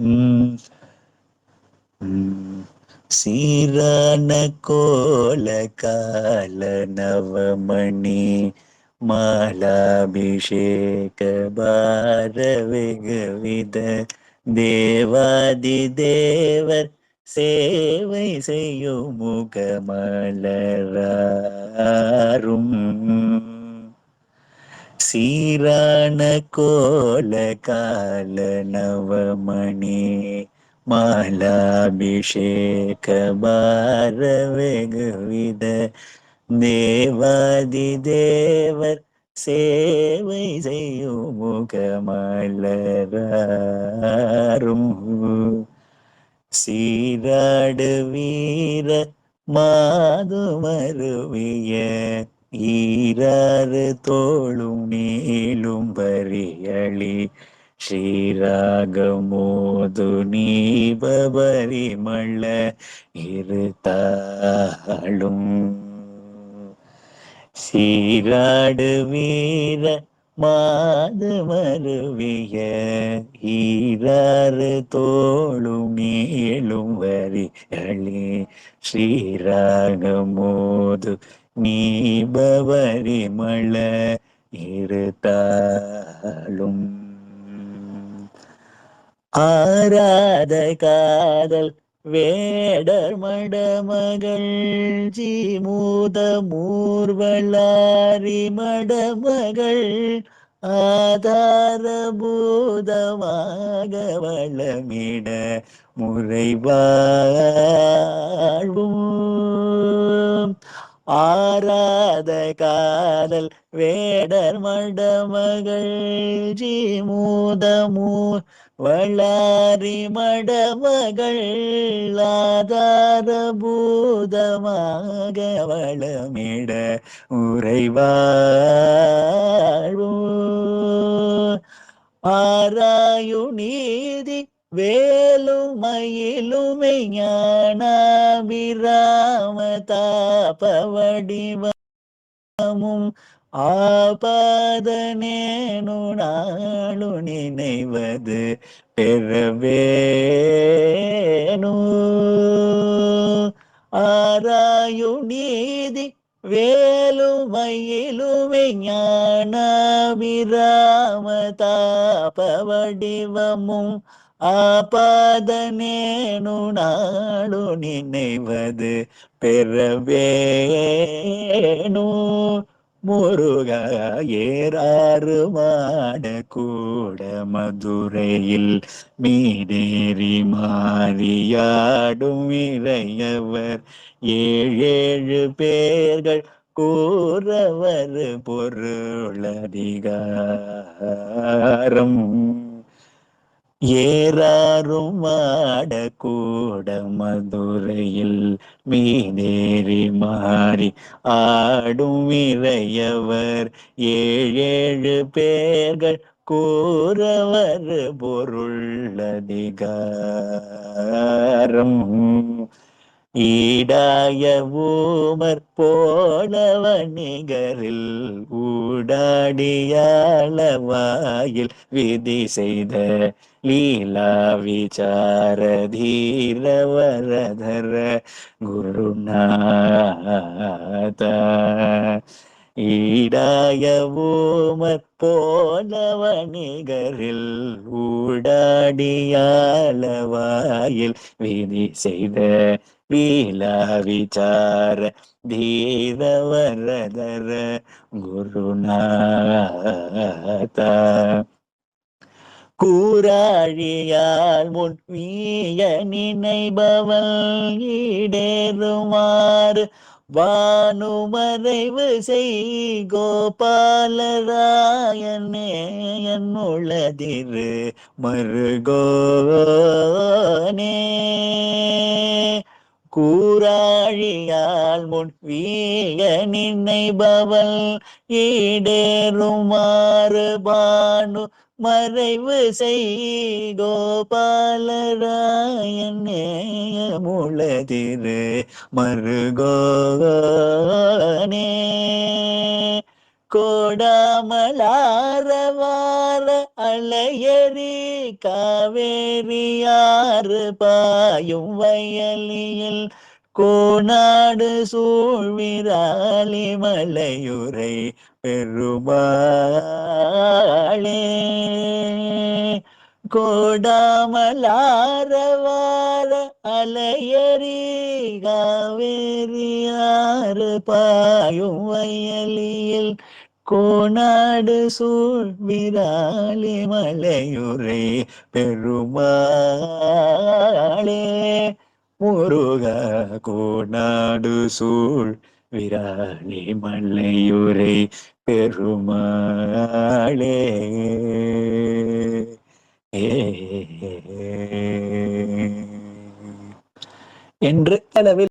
ம், சீரான கோல கால நவமணி மாலாபிஷேக பார வெகுவித தேவாதி தேவர் சேவை செய்யும் முகமலராரும். சீரான கோல கால நவமணி மாலாபிஷேக பார வெகுவித தேவாதி தேவர் சேவை செய்யும் முகமலராரும். சீராடு வீர மாதுமருவிய ஈராறு தோளும் மேலும் பரியளி ஸ்ரீராகமோது நீபபரிமள இருத்தாளும் சீராடு வீர மாது மருவிய ஈராறு தோளும் மேலும் வரி அழி ஸ்ரீராகமோது நீபவரி மள இருத்தாலும் ஆராத காதல் வேடர் மடமகள் ஜீமூத மூர்வளாரி மடமகள் ஆதாரபூதமாக வளமிட முறைவாழ்வும். ஆராத காதல் வேடர் மடமகள் ஜி மூதமூ வளாரி மடமகள் ஆதாரபூதமாக வளமிட உறைவாழ்வு. ஆராயு நீதி வேலும் மயிலுமை ஞானாபிராம தாபவடிவமும் ஆபாதனேனு நாளு நினைவது பெறவேனு. ஆராயு நீதி வேலும் மயிலுமை ஞானாபிராம தாபவடிவமும் ஆபாதனேனு நாளு நினைவது பெறவேனு முருக ஏறாறு மாட கூட மதுரையில் மீதேறி மாறியாடும் இறையவர் ஏழேழு பேர்கள் கூறவர் பொருளதிகாரம். ஏறாரும் ஆடக்கூட மதுரையில் மீதேறி மாறி ஆடும் இறையவர் ஏழேழு பேர்கள் கூறவர் பொருள் அதிகாரம். ஈடாய ஊமர் போல வணிகரில் ஊடாடியாளவாயில் விதி செய்த லீலா விசார தீர வரதர குருநாத. ஈடாய ஊமர் போலவ நிகரில் ஊடாடியாளவாயில் விதி செய்த வீலா விசார தீரவரதர குருநாதா குருநாத. கூறாழியால் முன் வீய நினைபவன் ஈடேறுமாறு வானுமறைவு செய் கோபாலராயனே என்னுளதிரு மருகோனே. கூறாழியால் முன் வீய நினைபவள் ஈடேறுமாறு பானு மறைவு செய் கோபாலராயன் முளதிரு மருகோகனே. கோடாமலாரவார அலையரி காவேரியாறு பாயும் வயலியில் கோநாடு சூழ்விராலி மலையுரை பெருமாளே. கோடாமலாரவார அலையறி காவேரியாறு பாயும் வயலியில் கோநாடு சூழ் விராலி மலையுரை பெருமாளே. முருக கோனாடு சூழ் விராணி மல்லையுரை பெருமாளே. என்று அளவில்